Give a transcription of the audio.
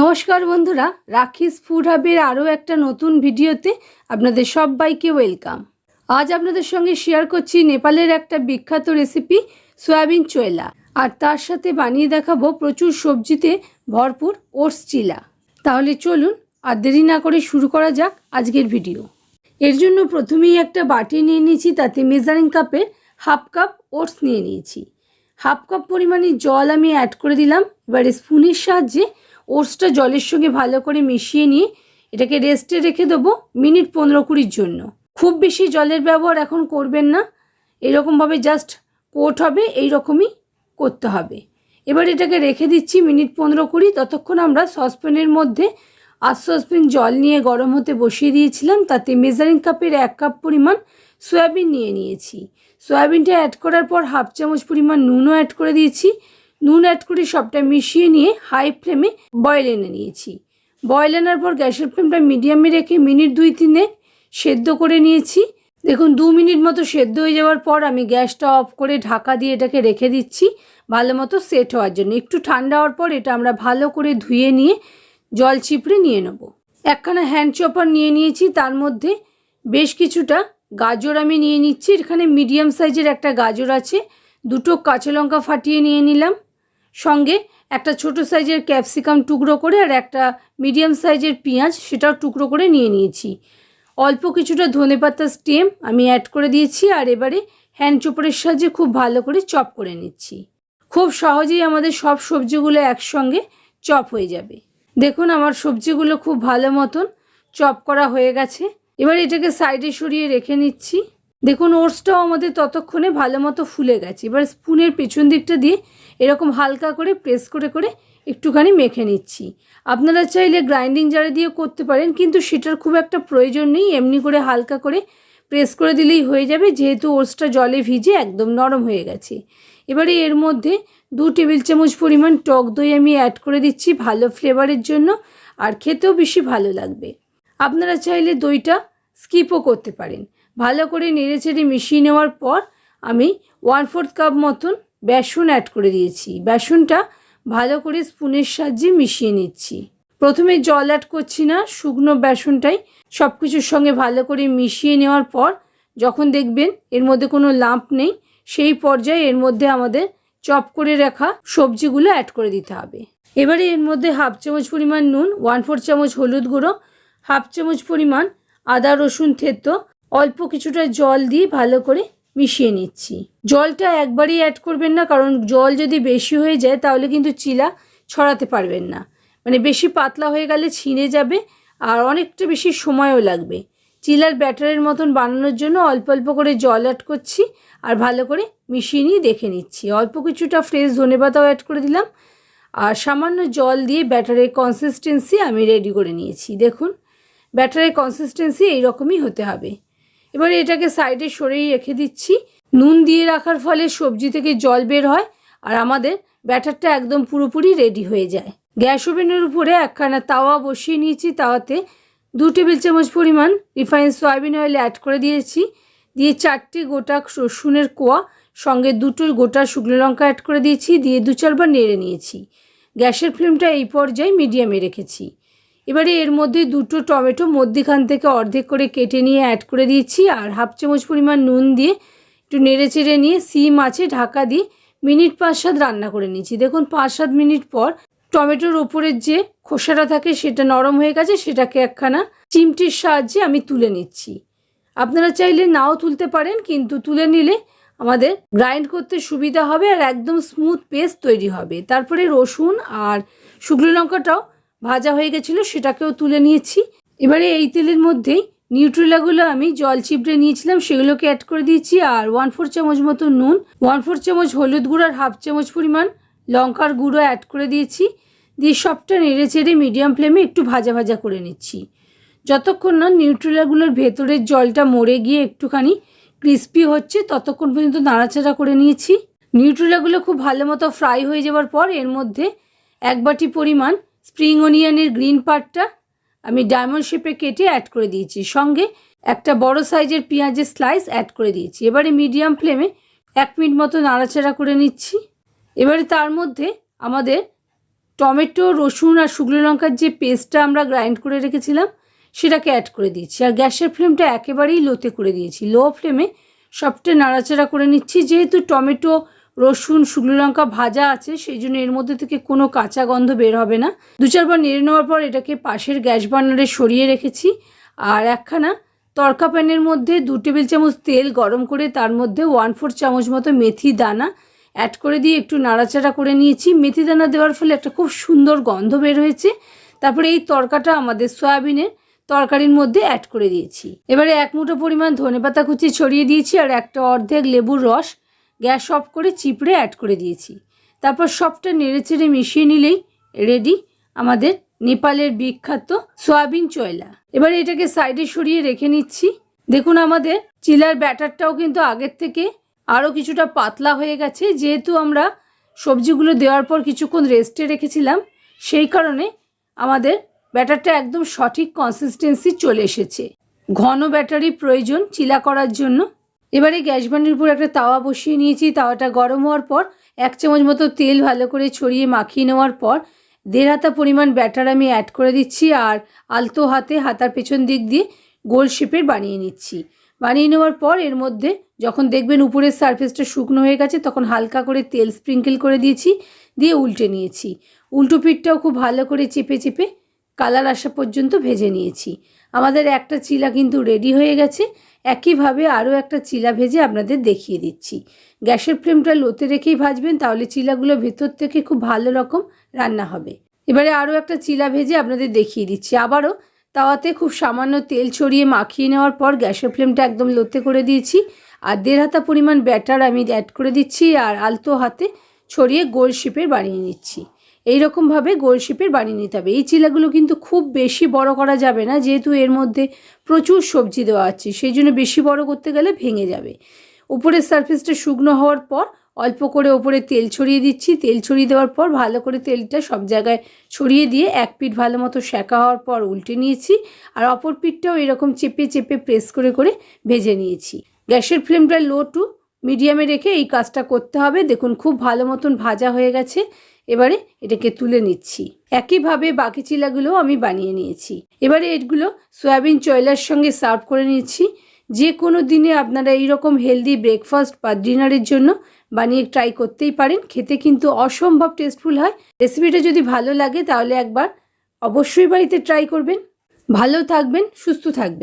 নমস্কার বন্ধুরা, রাখিস ফুড হাবের আরও একটা নতুন ভিডিওতে আপনাদের সবাইকে ওয়েলকাম। আজ আপনাদের সঙ্গে শেয়ার করছি নেপালের একটা বিখ্যাত রেসিপি, সয়াবিন চোয়েলা। আর তার সাথে বানিয়ে দেখাবো প্রচুর সবজিতে ভরপুর ওটস চিলা। তাহলে চলুন আর দেরি না করে শুরু করা যাক আজকের ভিডিও। এর জন্য প্রথমেই একটা বাটি নিয়ে নিয়েছি, তাতে মেজারিং কাপের হাফ কাপ ওটস নিয়ে নিয়েছি। হাফ কাপ পরিমাণে জল আমি অ্যাড করে দিলাম, এবারে স্পুনের সাহায্যে ওটসটা জলের সঙ্গে ভালো করে মিশিয়ে নিয়ে এটাকে রেস্টে রেখে দেবো মিনিট পনেরো কুড়ির জন্য। খুব বেশি জলের ব্যবহার এখন করবেন না। এরকমভাবে জাস্ট কোট হবে এই রকমই করতে হবে। এবার এটাকে রেখে দিচ্ছি মিনিট পনেরো কুড়ি। ততক্ষণ আমরা সসপ্যানের মধ্যে আর সসপ্যান জল নিয়ে গরম হতে বসিয়ে দিয়েছিলাম। তাতে মেজারিং কাপের এক কাপ পরিমাণ সয়াবিন নিয়ে নিয়েছি। সয়াবিনটা অ্যাড করার পর হাফ চামচ পরিমাণ নুনও অ্যাড করে দিয়েছি। নুন অ্যাড করে সবটা মিশিয়ে নিয়ে হাই ফ্লেমে বয়েল এনে নিয়েছি। বয়েল আনার পর গ্যাসের ফ্লেমটা মিডিয়ামে রেখে মিনিট দুই তিনে সেদ্ধ করে নিয়েছি। দেখুন, দু মিনিট মতো সেদ্ধ হয়ে যাওয়ার পর আমি গ্যাসটা অফ করে ঢাকা দিয়ে এটাকে রেখে দিচ্ছি ভালো মতো সেট হওয়ার জন্য। একটু ঠান্ডা হওয়ার পর এটা আমরা ভালো করে ধুয়ে নিয়ে জল চিপড়ে নিয়ে নেব। একখানা হ্যান্ড চপার নিয়ে নিয়েছি, তার মধ্যে বেশ কিছুটা গাজর আমি নিয়ে নিচ্ছি। এখানে মিডিয়াম সাইজের একটা গাজর আছে। দুটো কাঁচা লঙ্কা ফাটিয়ে নিয়ে নিলাম। সঙ্গে একটা ছোট সাইজের ক্যাপসিকাম টুকরো করে আর একটা মিডিয়াম সাইজের পেঁয়াজ সেটাও টুকরো করে নিয়ে নিয়েছি। অল্প কিছুটা ধনেপাতা স্টেম আমি অ্যাড করে দিয়েছি আর এবারে হ্যান্ড চোপড়ের সাহায্যে খুব ভালো করে চপ করে নিচ্ছি। খুব সহজেই আমাদের সব সবজিগুলো একসঙ্গে চপ হয়ে যাবে। দেখুন আমার সবজিগুলো খুব ভালো মতন চপ করা হয়ে গেছে। এবার এটাকে সাইডে সরিয়ে রেখে নিচ্ছি। দেখুন ওটসটাও আমাদের ততক্ষণে ভালো মতো ফুলে গেছে। এবার স্পুনের পেছন দিকটা দিয়ে এরকম হালকা করে প্রেস করে করে একটুখানি মেখে নিচ্ছি। আপনারা চাইলে গ্রাইন্ডিং জারে দিয়ে করতে পারেন, কিন্তু সেটার খুব একটা প্রয়োজন নেই। এমনি করে হালকা করে প্রেস করে দিলেই হয়ে যাবে, যেহেতু ওটসটা জলে ভিজে একদম নরম হয়ে গেছে। এবারে এর মধ্যে দু টেবিল চামচ পরিমাণ টক দই আমি অ্যাড করে দিচ্ছি, ভালো ফ্লেভারের জন্য, আর খেতেও বেশি ভালো লাগবে। আপনারা চাইলে দইটা স্কিপও করতে পারেন। ভালো করে নেড়ে চেড়ে মিশিয়ে নেওয়ার পর আমি ওয়ান ফোর্থ কাপ মতন বেসন অ্যাড করে দিয়েছি। বেসনটা ভালো করে স্পুনের সাহায্যে মিশিয়ে নিচ্ছি। প্রথমে জল অ্যাড করছি না, শুকনো বেসনটাই সব কিছুর সঙ্গে ভালো করে মিশিয়ে নেওয়ার পর যখন দেখবেন এর মধ্যে কোনো লাম্প নেই, সেই পর্যায়ে এর মধ্যে আমাদের চপ করে রাখা সবজিগুলো অ্যাড করে দিতে হবে। এবারে এর মধ্যে হাফ চামচ পরিমাণ নুন ওয়ান ফোর চামচ হলুদ গুঁড়ো হাফ চামচ পরিমাণ আদা, রসুন, থেতো অল্প কিছুটা জল দিয়ে ভালো করে মিশিয়ে নিচ্ছি। জলটা একবারই অ্যাড করবেন না, কারণ জল যদি বেশি হয়ে যায় তাহলে কিন্তু চিলা ছড়াতে পারবেন না। মানে বেশি পাতলা হয়ে গেলে ছিঁড়ে যাবে আর অনেকটা বেশি সময়ও লাগবে। চিলার ব্যাটারের মতন বানানোর জন্য অল্প অল্প করে জল অ্যাড করছি আর ভালো করে মিশিয়ে নিয়ে দেখে নিচ্ছি। অল্প কিছুটা ফ্রেশ ধনেপাতাও অ্যাড করে দিলাম আর সামান্য জল দিয়ে ব্যাটারের কনসিস্টেন্সি আমি রেডি করে নিয়েছি। দেখুন, ব্যাটারের কনসিস্টেন্সি এইরকমই হতে হবে। এবারে এটাকে সাইডে সরিয়ে রেখে দিচ্ছি। নুন দিয়ে রাখার ফলে সবজি থেকে জল বের হয় আর আমাদের ব্যাটারটা একদম পুরোপুরি রেডি হয়ে যায়। গ্যাস ওভেনের উপরে একখানা তাওয়া বসিয়ে নিয়েছি। তাওয়াতে দু টেবিল চামচ পরিমাণ রিফাইন সয়াবিন অয়েল অ্যাড করে দিয়েছি। দিয়ে চারটে গোটা রসুনের কোয়া, সঙ্গে দুটো গোটা শুকনো লঙ্কা অ্যাড করে দিয়েছি। দিয়ে দু চারবার নেড়ে নিয়েছি। গ্যাসের ফ্লেমটা এই পর্যায়ে মিডিয়ামে রেখেছি। এবারে এর মধ্যে দুটো টমেটো মধ্যিখান থেকে অর্ধেক করে কেটে নিয়ে অ্যাড করে দিয়েছি, আর হাফ চামচ পরিমাণ নুন দিয়ে একটু নেড়ে চেড়ে নিয়ে সিম আছে ঢাকা দিয়ে মিনিট পাঁচ সাত রান্না করে নিয়েছি। দেখুন, পাঁচ সাত মিনিট পর টমেটোর ওপরের যে খোসাটা থাকে সেটা নরম হয়ে গেছে, সেটাকে একখানা চিমটির সাহায্যে আমি তুলে নিচ্ছি। আপনারা চাইলে নাও তুলতে পারেন, কিন্তু তুলে নিলে আমাদের গ্রাইন্ড করতে সুবিধা হবে আর একদম স্মুথ পেস্ট তৈরি হবে। তারপরে রসুন আর শুকনো লঙ্কাটাও ভাজা হয়ে গেছিল, সেটাকেও তুলে নিয়েছি। এবারে এই তেলের মধ্যেই নিউট্রেলাগুলো আমি জল চিপড়ে নিয়েছিলাম, সেগুলোকে অ্যাড করে দিয়েছি, আর ওয়ান ফোর চামচ মতো নুন ওয়ান ফোর চামচ হলুদ গুঁড়ো, আর হাফ চামচ পরিমাণ লঙ্কার গুঁড়ো অ্যাড করে দিয়েছি। দিয়ে সবটা নেড়ে চেড়ে মিডিয়াম ফ্লেমে একটু ভাজা ভাজা করে নিচ্ছি। যতক্ষণ না নিউট্রেলাগুলোর ভেতরের জলটা মরে গিয়ে একটুখানি ক্রিস্পি হচ্ছে, ততক্ষণ পর্যন্ত নাড়াচাড়া করে নিয়েছি। নিউট্রেলাগুলো খুব ভালো মতো ফ্রাই হয়ে যাওয়ার পর এর মধ্যে এক বাটি পরিমাণ স্প্রিং অনিয়নের গ্রিন পার্টটা আমি ডায়মন্ড শেপে কেটে অ্যাড করে দিয়েছি। সঙ্গে একটা বড় সাইজের পেঁয়াজের স্লাইস অ্যাড করে দিয়েছি। এবারে মিডিয়াম ফ্লেমে এক মিনিট মতো নাড়াচাড়া করে নিচ্ছি। এবারে তার মধ্যে আমাদের টমেটো, রসুন আর শুকনো লঙ্কার যে পেস্টটা আমরা গ্রাইন্ড করে রেখেছিলাম, সেটাকে অ্যাড করে দিয়েছি। আর গ্যাসের ফ্লেমটা একেবারেই লোতে করে দিয়েছি। লো ফ্লেমে সবটা নাড়াচাড়া করে নিচ্ছি। যেহেতু টমেটো রসুন, শুকনো লঙ্কা ভাজা আছে, সেই জন্য এর মধ্যে থেকে কোনো কাঁচা গন্ধ বের হবে না। দু চারবার নেড়ে নেওয়ার পর এটাকে পাশের গ্যাস বার্নারে সরিয়ে রেখেছি। আর একখানা তড়কা প্যানের মধ্যে দু টেবিল চামচ তেল গরম করে তার মধ্যে ওয়ান ফোর চামচ মতো মেথি দানা অ্যাড করে দিয়ে একটু নাড়াচাড়া করে নিয়েছি। মেথি দানা দেওয়ার ফলে একটা খুব সুন্দর গন্ধ বের হয়েছে। তারপরে এই তরকাটা আমাদের সয়াবিনের তরকারির মধ্যে অ্যাড করে দিয়েছি। এবারে এক মুঠো পরিমাণ ধনেপাতা কুচি ছড়িয়ে দিয়েছি আর একটা অর্ধেক লেবুর রস। গ্যাস অফ করে চিপড়ে অ্যাড করে দিয়েছি। তারপর সবটা নেড়ে চেড়ে মিশিয়ে নিলেই রেডি আমাদের নেপালের বিখ্যাত সয়াবিন চয়লা। এবারে এটাকে সাইডে সরিয়ে রেখে নিচ্ছি। দেখুন আমাদের চিলার ব্যাটারটাও কিন্তু আগের থেকে আরও কিছুটা পাতলা হয়ে গেছে। যেহেতু আমরা সবজিগুলো দেওয়ার পর কিছুক্ষণ রেস্টে রেখেছিলাম, সেই কারণে আমাদের ব্যাটারটা একদম সঠিক কনসিস্টেন্সি চলে এসেছে। ঘন ব্যাটারি প্রয়োজন চিলা করার জন্য। এবারে গ্যাস বান্ডির উপর একটা তাওয়া বসিয়ে নিয়েছি। তাওয়াটা গরম হওয়ার পর এক চামচ মতো তেল ভালো করে ছড়িয়ে মাখিয়ে নেওয়ার পর দেড় হাতা পরিমাণ ব্যাটার আমি অ্যাড করে দিচ্ছি আর আলতো হাতে হাতার পেছন দিক দিয়ে গোল শেপের বানিয়ে নিচ্ছি। বানিয়ে নেওয়ার পর এর মধ্যে যখন দেখবেন উপরের সারফেসটা শুকনো হয়ে গেছে, তখন হালকা করে তেল স্প্রিঙ্কেল করে দিয়েছি, দিয়ে উল্টে নিয়েছি। উল্টো পিঠটাও খুব ভালো করে চেপে চেপে কালার আসা পর্যন্ত ভেজে নিয়েছি। আমাদের একটা চিলা কিন্তু রেডি হয়ে গেছে। একইভাবে আরও একটা চিলা ভেজে আপনাদের দেখিয়ে দিচ্ছি। গ্যাসের ফ্লেমটা লোতে রেখেই ভাজবেন, তাহলে চিলাগুলো ভেতর থেকে খুব ভালো রকম রান্না হবে। এবারে আরও একটা চিলা ভেজে আপনাদের দেখিয়ে দিচ্ছি। আবারও তাওয়াতে খুব সামান্য তেল ছড়িয়ে মাখিয়ে নেওয়ার পর গ্যাসের ফ্লেমটা একদম লোতে করে দিয়েছি। আর দেড় হাতা পরিমাণ ব্যাটার আমি অ্যাড করে দিচ্ছি আর আলতো হাতে ছড়িয়ে গোল শেপের বানিয়ে নিচ্ছি। এই রকমভাবে গোল শেপের বানিয়ে নিতে হবে। এই চিলাগুলো কিন্তু খুব বেশি বড় করা যাবে না, যেহেতু এর মধ্যে প্রচুর সবজি দেওয়া আছে, সেই জন্য বেশি বড় করতে গেলে ভেঙে যাবে। উপরের সারফেসটা শুকনো হওয়ার পর অল্প করে ওপরে তেল ছড়িয়ে দিচ্ছি। তেল ছড়িয়ে দেওয়ার পর ভালো করে তেলটা সব জায়গায় ছড়িয়ে দিয়ে এক পিঠ ভালো মতো সেঁকা হওয়ার পর উল্টে নিয়েছি আর অপর পিঠটাও এরকম চেপে চেপে প্রেস করে করে ভেজে নিয়েছি। গ্যাসের ফ্লেমটা লো টু মিডিয়ামে রেখে এই কাজটা করতে হবে। দেখুন, খুব ভালো মতন ভাজা হয়ে গেছে। এবারে এটাকে তুলে নিচ্ছি। একইভাবে বাকি চিলাগুলো আমি বানিয়ে নিয়েছি। এবারে এগুলো সয়াবিন চয়লার সঙ্গে সার্ভ করে নিচ্ছি। যে কোনো দিনে আপনারা এইরকম হেলদি ব্রেকফাস্ট বা ডিনারের জন্য বানিয়ে ট্রাই করতেই পারেন। খেতে কিন্তু অসম্ভব টেস্টফুল হয়। রেসিপিটা যদি ভালো লাগে তাহলে একবার অবশ্যই বাড়িতে ট্রাই করবেন। ভালো থাকবেন, সুস্থ থাকবেন।